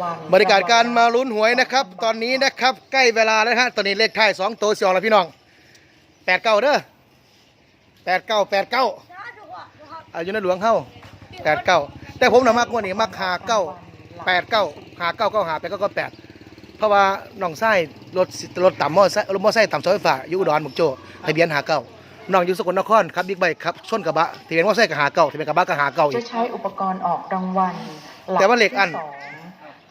วัลบริการการมาลุ้นหวยนะครับ ตอนนี้นะครับ ใกล้เวลาแล้วนะฮะตอนนี้เลขท้ายสองตัวสองแล้วพี่น้องแปดเก้าเด้อแปดเก้าแปดเก้าอายุในหลวงเข้าแปดเก้าแต่ผมน่ะมากกว่านี้มากหาเก้าแปดเก้าหาเก้าเก้าหาแปดเก้าก็แปดเพราะว่าน้องไส้รถรถต่ำมอไซค์รถมอไซค์ต่ำเสาไฟฟ้าอยู่อุดรบุกโจทะเบียนหาเก้าน้องอยู่สกลนครครับบิ๊กไบค์ครับชนกระบะทะเบียนมอไซค์ก็หาเก้าทะเบียนกระบะก็หาเก้าอีจะกใช้อุปกรณ์ออกรางวัลแต่ว่าเลขอันที่สง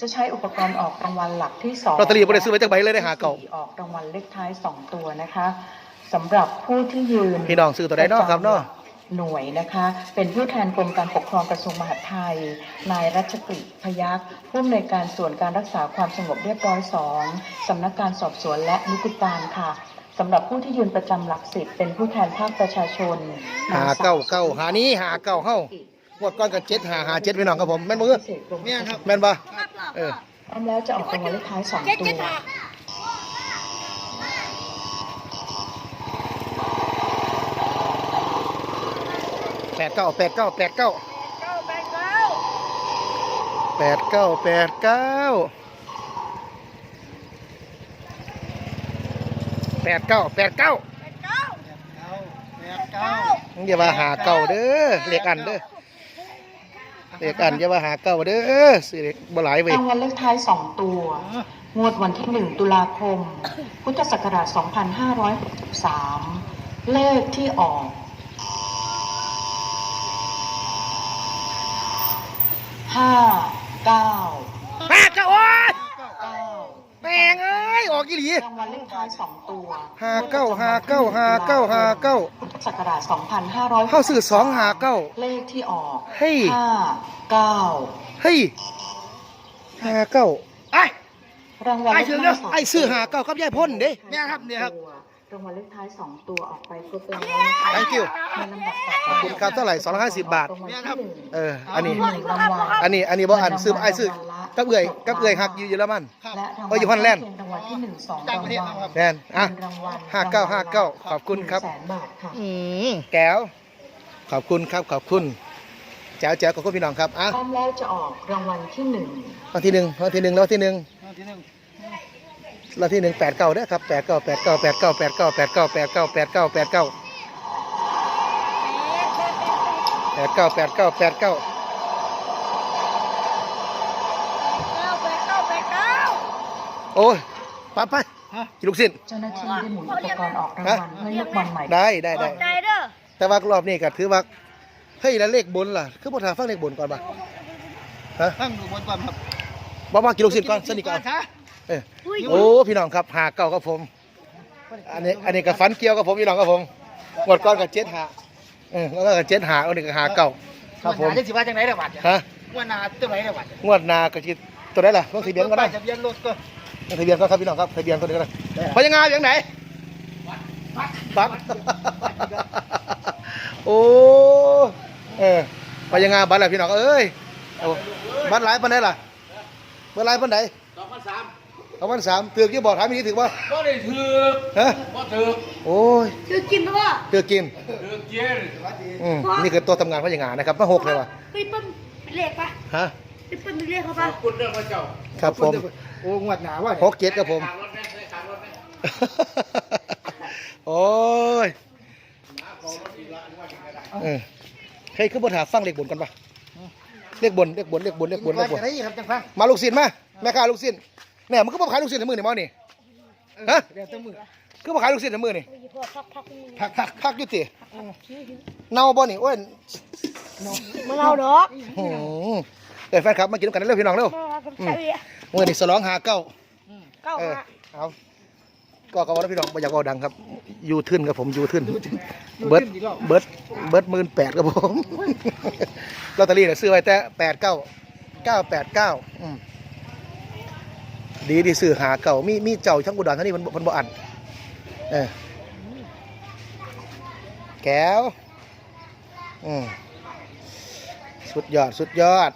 จะใช้อุปกรณ์ออกรางวัลหลักที่สองลอตเตอรี่บ่ได้ซื้อไว้จักใบเลยได้หาเก่า ที่สี่ออกรางวัลเลขท้ายสองตัวนะคะสำหรับผู้ที่ยืน พี่น้องซื้อตัวใดเนาะครับเนาะ หน่วยนะคะ เป็นผู้แทนกรมการปกครองกระทรวงมหาดไทย นายรัชกฤษพยัคฆ์ผู้อำนวยการส่วนการรักษาความสงบเรียบร้อยสองสำนักการสอบสวนและนิติการค่ะสำหรับผู้ที่ยืนประจำหลักสิบเป็นผู้แทนภาคประชาชนหาเก้าเก้าหานี้หาเก้าเข้างว ดก้อนกับเจ็ดหาหาเจ็ดพี่น้องครับผมแม่นบ่เอ้อเนี่ยครับแม่นบ่เออพร้อมแล้วจะออกรางวัลเลขท้ายสองตัวแปดเก้าแปดเก้าแปดเก้าแปดเก้าแปดเก้าแปดเก้าแปดเก้าอย่าว่าหาเก้าเด้อเลขอันเด้อ เด็กอ่านยาว่าหาเก้าเด้อสิเลขบ่หลายเว้ยรางวัลเลขท้ายสองตัว งวดวันที่หนึ่งตุลาคม พุทธศักราชสองพันห้าร้อยสามเลขที่ออกห้าเก้าโอ้ย เก้า แม่ งเอ้ยออกกี่หลีรางวัลเลขท้ายสองตัวห้าเก้าห้าเก้าห้าเก้าห้าเก้าพุทธศักราช2500เข้าสื่อสองหาเก้าเลขที่ออกเฮ้ยห้าเก้าเฮ้ยหาเก้าไอ้รางวัลเลขท้ายสองไอ้ซื้อหาเก้ากับยายพ่นเด้เนี่ยครับเนี่ยครับรางวัลเลขท้ายสองตัวออกไปครบแล้วนะคะ Thank you ในลำดับต่อ ขอบไปคุณครับเท่าไหร่250บาทรางวัลที่หนึ่งเออ อันนี้หนึ่งรางวัลอันนี้ อันนี้บ่อันซื้อไอ้ซื้อกับเอื่อยกับเอื่อยฮักอยู่เยอรมันและรางเอออยู่ฮอลแลนด์รางวัลที่หนึ่งสองรางวัลแน่นอะเงินรางวัลห้าเก้าห้าเก้าขอบคุณครับหนึ่งแสนบาทค่ะอืมแก้ว ขอบคุณครับ ขอบคุณแจ๋วแจ๋วขอบคุณพี่น้องครับอะพร้อมแล้วจะออกรางวัลที่หนึ่งวันที่หนึ่งวันที่หนึ่งแล้วที่หนึ่งแล้วที่หนึ่งแปดเก้าเด้อครับแปดเก้าแปดเก้าแปดเก้าแปดเก้าแปดเก้าแปดเก้าแปดเก้าแปดเก้า แปดเก้าแปดเก้าแปดเก้าโอ้ยไปไปกินลูกสิ้นเจ้าหน้าที่ได้หมุนอุปกรณ์ออกรางวัลเพื่อเลือกบอลใหม่ได้ได้ได้ใจเด้อแต่ว่ารอบนี้ก็ถือว่าเฮ้ยแล้วเลขบนล่ะ คือบ่ทาฟังเลขบนก่อนป่ะฮะตั้งอยู่บนก่อนครับบ่มากินลูกสิ้นก่อนสนิทก่อนช้าเออโอ้พี่น้องครับหาเก้ากับผม อันนี้อันนี้กับฟันเกี่ยวกับผมพี่น้องกับผมหมดก้อนกับเจ็ดหา เออแล้วก็กับเจ็ดหาอันนี้กับหาเก้าครับผมจะสิว่าจังไหนเด้อบัดเนี่ยฮะว่านาจังไหนเด้อบัดเนี่ยงวดหนาก็คิดตัวไหนล่ะต้องทะเบียนก็ได้ทะเบียนรถก็ต้องทะเบียนก็ครับพี่น้องครับทะเบียนตัวนี้ก็ได้พยังงานอย่างไหนปักโอ้เออพยังงานบัตรอะไรพี่น้องเอ้ยโอ้บัตรหลายปันไหนล่ะบัตรหลายปันไหนสองพันสาม สองพันสามถือกยี่บอกถามมีถือว่าบ่ได้ถือฮะบ่ถือโอ้ยคือกินเพราะว่าถือกินถือเกียร์อืมนี่คือตัวทำงานพยังงานนะครับมาหกเลยว่ะไปเปิ้ลเป็นเลขปะฮะไปเปิ้ลเป็นเลขเขาปะคุณเรื่องพระเจ้าครับผมโอ้งวดหนาว่าหกเจ็ดครับผมโอ้ยเออเฮ้ยคือบนหาฟังเลขบนกันปะเลขบนเลขบนเลขบนเลขบนเลขบนได้ครับจังฟังมาลูกศิษย์มาแม่ค้าลูกศิษย์ เนี่ยมันก็มาขายลูกศิษย์ในมือนี่มอนี่ฮะเดี๋ยวตั้งมือคือมาขายลูกศิษย์ในมือนี่พอพักพักมือพักพักพักอยุติเน่าบ่นี่โอ้ยมาเอาดอกหืมเอ้ยแฟนครับมากินกันเร็วพี่น้องเร็วมาเอาใส่เวียมือนี่สลองหาเก้าเก้าเออมาเอาก็ก็ว่าแล้วพี่น้องบ่อยากเอาดังครับยูทึนครับผมยูทึนเบิร์ดเบิร์ดเบิร์ดหมื่นแปดครับผมลอตเตอรี่เนี่ยซื้อไว้แต่แปดเก้าเก้าแปดเก้า ดีดีซื้อหาเก่ามีมีเจ้าช่างอุดรเท่านี้มันมันบ่อันเออแก้วอืมสุดยอดสุดยอด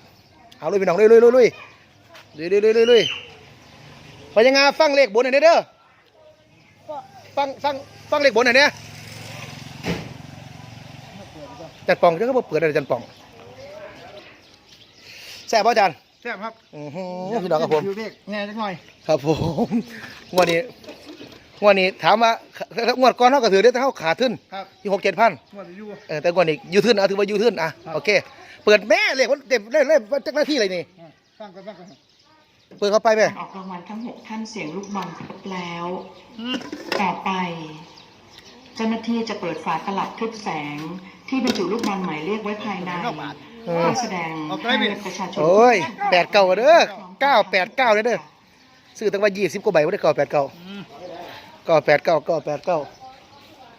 เอาลุยพี่น้องลุยลุยลุยลุยลุยลุยลุยลุยลุยไปยังไงฟังเลขบนหน่อยเด้อฟังฟังฟังเลขบนหน่อยเนี่ยจัดป่องจังก็บ่เปิดอะไรจันป่องแซ่บป่ะอจารย์ แซ่บครับอือหือพี่น้องครับผมอยู่เด็กแง่จักหน่อยครับผมงวดนี้งวดนี้ถามว่างวดก่อนเท่ากับถือได้แต่เท่าขาดทุนครับที่หกเจ็ดพันงวดอยู่เออแต่งวดนี้ยูทุนเอาถือว่ายูทุนอะโอเค เปิดแม่เลยว่าเต็มเล่นเล่นว่าจักหน้าที่อะไรนี่อะฟังกันฟังกันเปิดเข้าไปไหมออกรางวัลทั้งหกท่านเสียงลูกบอลครบแล้วต่อไป เจ้าหน้าที่จะเปิดฝาตลับทึบแสง ที่บรรจุลูกบอลหมายเลขไว้ภายในเพื่อ แสดงให้ประชาชนโอ้ยแปดเก้าเด้อเก้าแปดเก้าเด้อเด้อซื้อตั้งว่ายี่สิบกว่าใบว่าได้เก้าแปดเก้าเก้าแปดเก้าเก้าแปดเก้า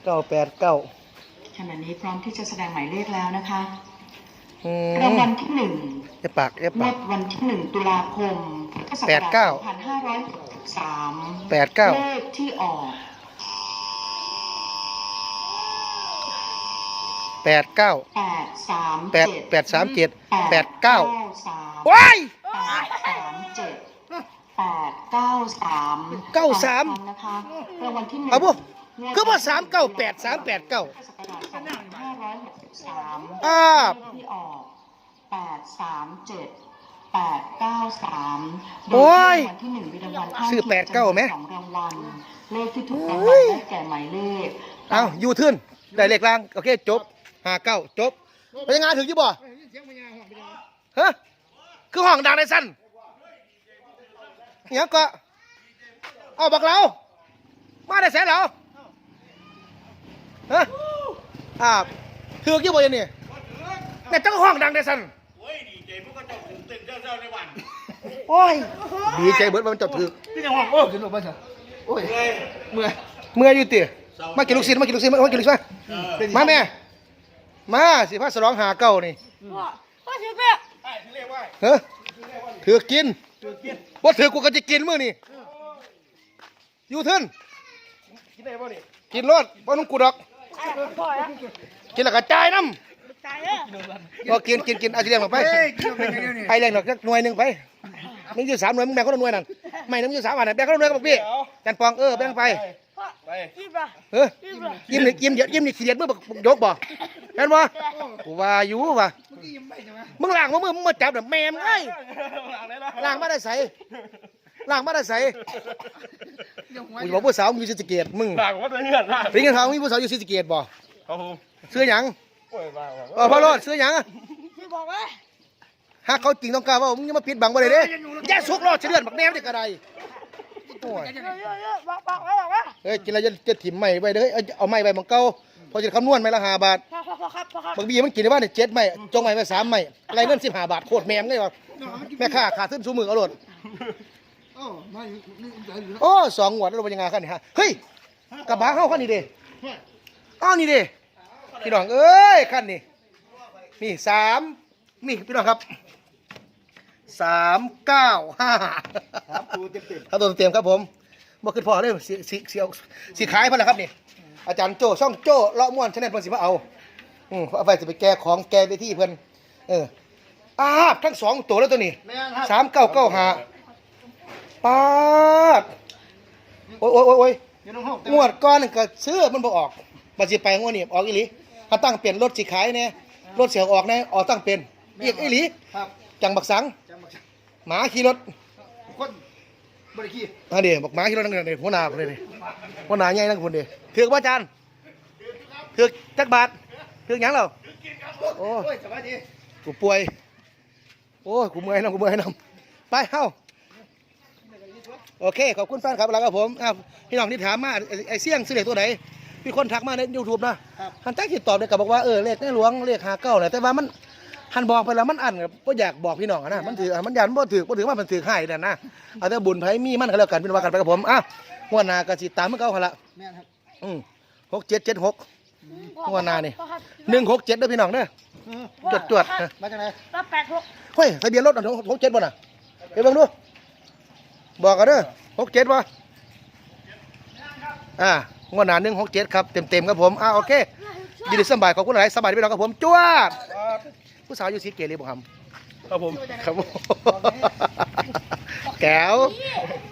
เก้าแปดเก้าขณะนี้พร้อมที่จะแสดงหมายเลขแล้วนะคะอืรางมวัลที่หนึ่งอย่าปากอย่างปาวกดวันที่หนึ่งตุลาคมพุทธศักแปดราเก้าช2563แปดเก้าเลขที่ออก แปดเก้าแปดสามแปดเจ็ดแปดสามเจ็ดแปดเก้าสามว้ายแปดสามเจ็ดแปดเก้าสามเก้าสามครั้งนะคะรางวัลที่หนึ่งเอาบ่คือว่าสามเก้าแปดสามแปดเก้าพุทธศักราช2563อ้าเลขที่ออกแปดสามเจ็ดแปดเก้าสามโอ้ยรางวัลที่หนึ่งมีรางวัลข้างซื้อแปดเก้าไหมสองรางวัลเลขที่ถูกรางวัลได้แก่หมายเลข เอายูทุนได้เลขล่าง โอเค จบ ห้าเก้าจบไปยังงานถึงยี่บ่เฮ้ยเสียงมันยาวห้องไปยังฮะคือห้องดังในสั้นเนี้ยก็เอาบักเรามาได้แสนเหรอฮะอ่าถือกี่บ่อยังนี่แต่เจ้าห้องดังในสั้นโอ้ยดีใจพวกก็จะตื่นเต้นเจ้าในวันโอ้ยดีใจเบิดว่ามันเจับถือพี่ยังห้องโอ้ขึ้นลงไปเถอะโอ้ยเมื่อยเมื่ออยู่ตีมากินลูกชิ้นมากินลูกชิ้นมากินลูกชิ้นมามาแม่ มาสิพาสลองหาเก้านี่พ่อพ่อถือเปี้ยไอ้ที่เรียกว่าเฮ้ถือกินตื่นเต้นว่าถือกูก็จะกินมื้อนี่อยู่ทึนคิดได้ป่ะนี่กินรสบ่นุ่งกูดอกไอ้พ่อแล้วกินแล้วก็จ่ายน้ตายแล้วำก็กินกินกินเอาสิเลี้ยงลงไปเฮ้ยกินไปยังไงนี่ไอ้เลี้ยงดอกจักหน่วยหนึงไปมึงอยู่สามหน่วยมึงแบ่งคนละหน่วยนั่นไม่น้ำอยู่สามอันน่ะแบ่งคนละหน่วยกับพี่จันปองเออแบ่งไปพ่อ ไปรีบป่ะเออรีบป่ะยิ้มนี่ยิ้มเดี๋ยวยิ้มนี่ขี้เดียดมือบักยกบ่เห็นบ่กูว่าอยู่ว่ะเมื่อกี้ยิ้มไปใช่ไหมมึงล้างมามือมึงมาจับน่ะแม่มึงเอ้ยหลังได้ละล้างมาได้ใสล้างมาได้ใสยังหัวกูบอกผู้สาวมึงอยู่ศรีสะเกษมึงหลังว่าจะเงื่อนละเป็นกันเขามีผู้สาวอยู่ศรีสะเกษบ่ครับผมซื้อหยังโอ้ยบ้าเออพ่อรอดซื้อหยังอะรีบบอกว่าหากเขาจริงต้องกล้าว่ามึงอย่ามาปิดบังบ่ได้เด้แย่สุกรอดเฉลือนบักแนมได้กระได โอ้ยเยอะเยอะเยอะบอกบอกว่าบอกว่าเฮ้ยกินแล้วจะจะถิ่มใหม่ไว้เด้อเอาเอาใหม่ไปมังเก่าพอจะคำนวณไหมละห้าบาทพ่อพ่อพ่อครับพ่อครับบางบีมันกินได้ว่าเนี่ยเจ็ดใหม่จงใหม่ไปสามใหม่อะไรเงินสิบห้าบาทโคตรแมมเลยวะแม่ค้าขาดทุนสูงมือเอาโลดโอ้มาอยู่นี่อยู่โอ้สองงวดแล้วเราเป็นยังไงขั้นนี่ฮะเฮ้ยกระบะเข้าขั้นนี้เด้อ้าวนี่เด้พี่น้องเอ้ยขั้นนี้นี่สามนี่พี่น้องครับ สามเก้าห้าครับตูเต็มเต็มครับตัวเตรียมครับผมบ่ขึ้นพอเลยสีสีสีเอาสีขายเพิ่นละครับนี่อาจารย์โจ้ช่องโจ้เลาะม่วนชาแนลเพิ่นสิมาเอาอืมเอาไปสิไปแก้ของแก้ไปที่เพิ่นเอออ้าบทั้งสองตัวแล้วตัวนี้แม่ครับสามเก้าเก้าหาปาดโอ้ยโอ้ยโอ้ยโอ้ยอยู่ในห้องงวดก้อนนนก็ซื้อมันบ่ออกบัดสิไปงวดนี้ออกอีหลีถ้าตั้งเปลี่ยนรถสิขายแน่รถเสียออกแน่ออกตั้งเป็นอีกอีหลีครับจังบักสังจำมา หมาขี่รถคนบริขี้อันเดียบอกหมาขี่รถนั่งนี่หัวหน้าคนนี้หัวหน้าใหญ่นั่งคนเดียวถือกบ่อาจารย์ถือกจักบาทถือกหยังเราโอ้โอ้ยสบายดีกูป่วย โอ้ยกูเมื่อยน้ำกูเมื่อยน้ำไปเฮ้าโอเค ขอบคุณแฟนครับแล้วครับผมอ้าวพี่น้องที่ถามมาไอ้ไอ้เสี่ยงซื้อเลขตัวไหนมีคนทักมาในยูทูบนะฮันตั้งคิดตอบเลยกับบอกว่าเออเลขในหลวงเลขหาเก้าแหละแต่ว่ามัน หันบอกไปแล้วมันอันก็อยากบอกพี่น้องอะนะมันถือมันยันบ่ถือบ่ถือว่ามันถือให้นั่นนะเอาแต่บุญไผมีมันก็แล้วกันพี่น้องว่ากันไปกับผมอ้าวงวดหน้าก็สิตามเมื่อเก่าหั่นละแม่ครับอืมหกเจ็ดเจ็ดหกพ่อหัวหน้านี่พ่อครับหนึ่งหกเจ็ดเด้อพี่น้องเด้อ อืมจวดจวดพ่อมาจากไหนรับแปดหกเฮ้ยทะเบียนรถอันหกเจ็ดบ่น่ะไปเบิ่งดูบอกกันเด้อหกเจ็ดบ่อ่างวดหน้าหนึ่งหกเจ็ดครับเต็มเต็มๆครับผมอ่าโอเคยินดีสบายขอบคุณหลายสบายดีพี่น้องครับผมจวด ผู้สาวอยู่สีเกลีบ่ครับ ครับผม ครับผม แก้วพ